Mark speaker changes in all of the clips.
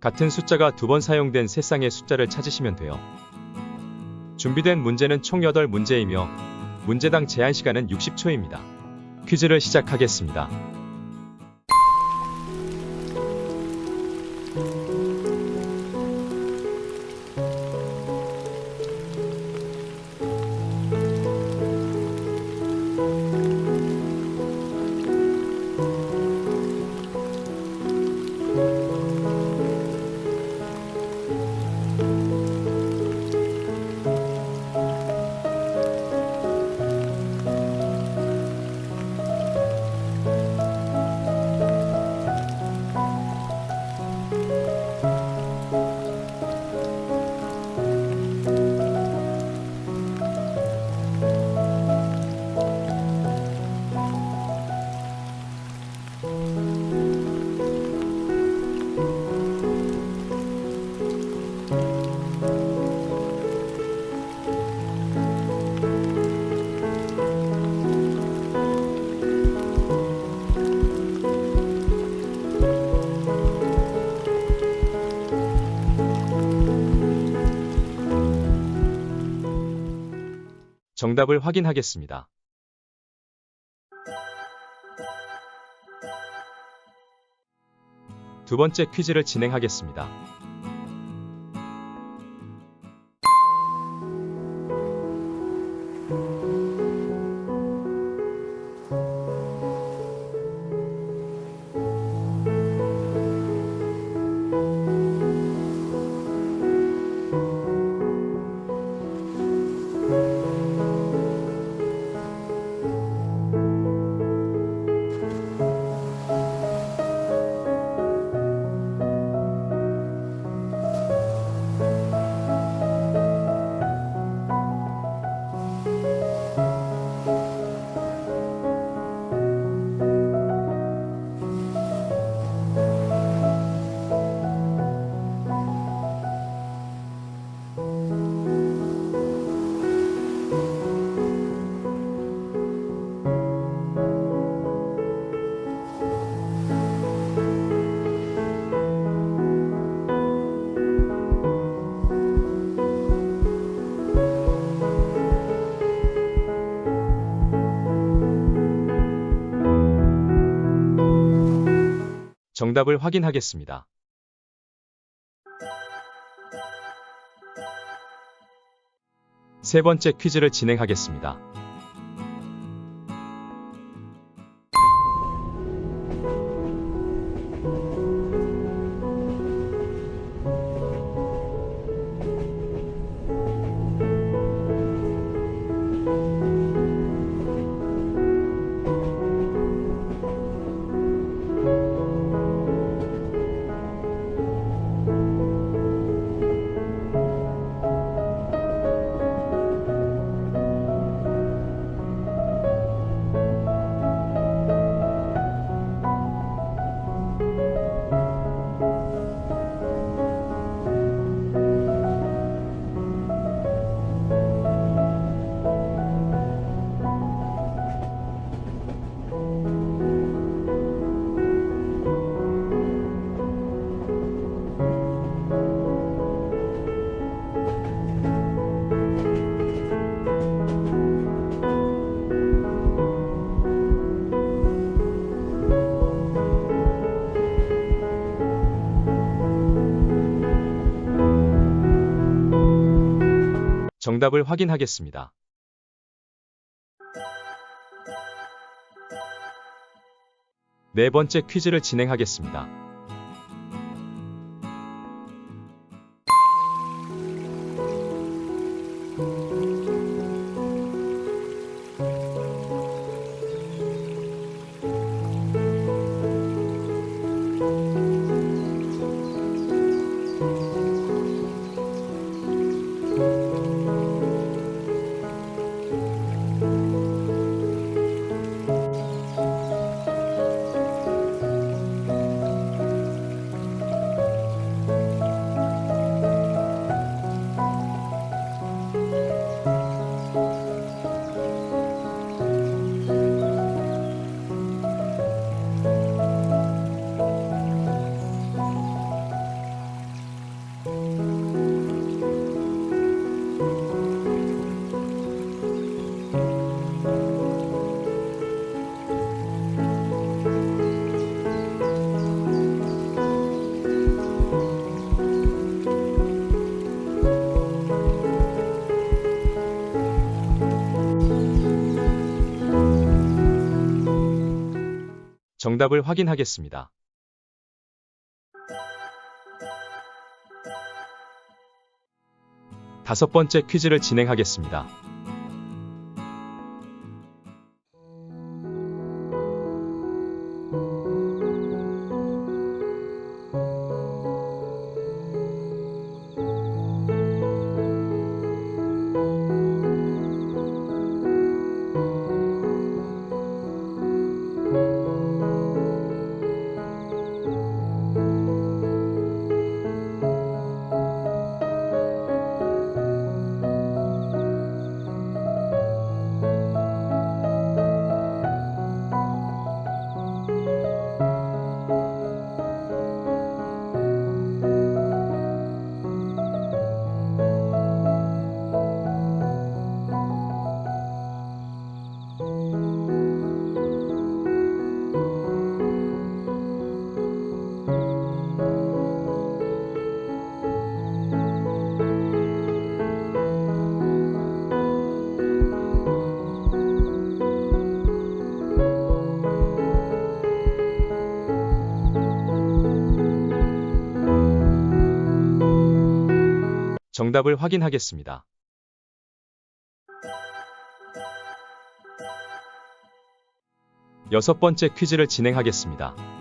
Speaker 1: 같은 숫자가 두 번 사용된 세 쌍의 숫자를 찾으시면 돼요. 준비된 문제는 총 8문제이며 문제당 제한 시간은 60초입니다. 퀴즈를 시작하겠습니다. 정답을 확인하겠습니다. 두 번째 퀴즈를 진행하겠습니다. 정답을 확인하겠습니다. 세 번째 퀴즈를 진행하겠습니다. 정답을 확인하겠습니다. 네 번째 퀴즈를 진행하겠습니다. 정답을 확인하겠습니다. 다섯 번째 퀴즈를 진행하겠습니다. 정답을 확인하겠습니다. 여섯 번째 퀴즈를 진행하겠습니다.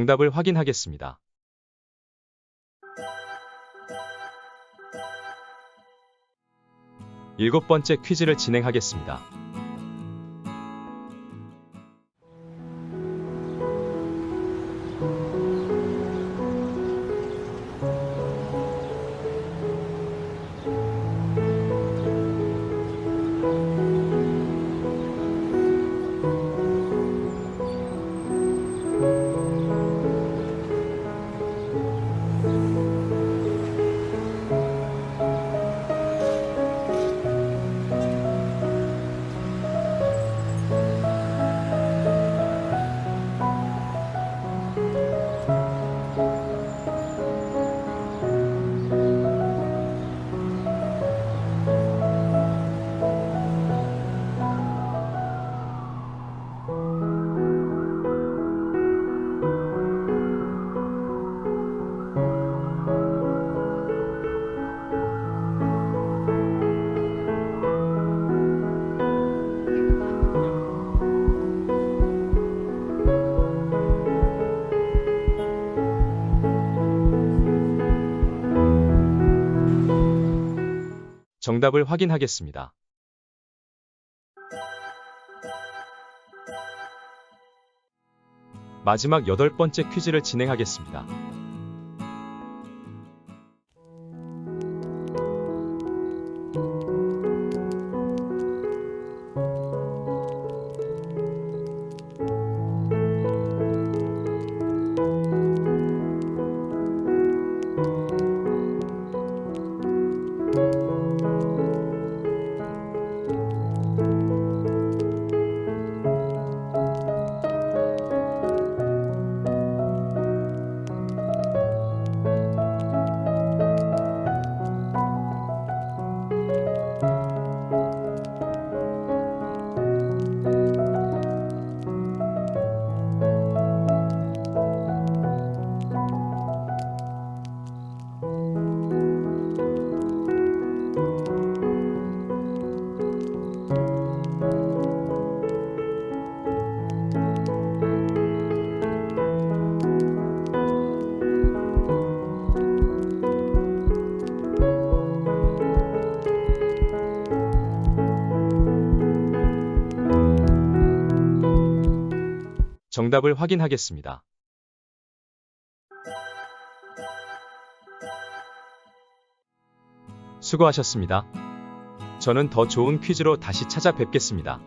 Speaker 1: 정답을 확인하겠습니다. 일곱 번째 퀴즈를 진행하겠습니다. 정답을 확인하겠습니다. 마지막 여덟 번째 퀴즈를 진행하겠습니다. 정답을 확인하겠습니다. 수고하셨습니다. 저는 더 좋은 퀴즈로 다시 찾아뵙겠습니다.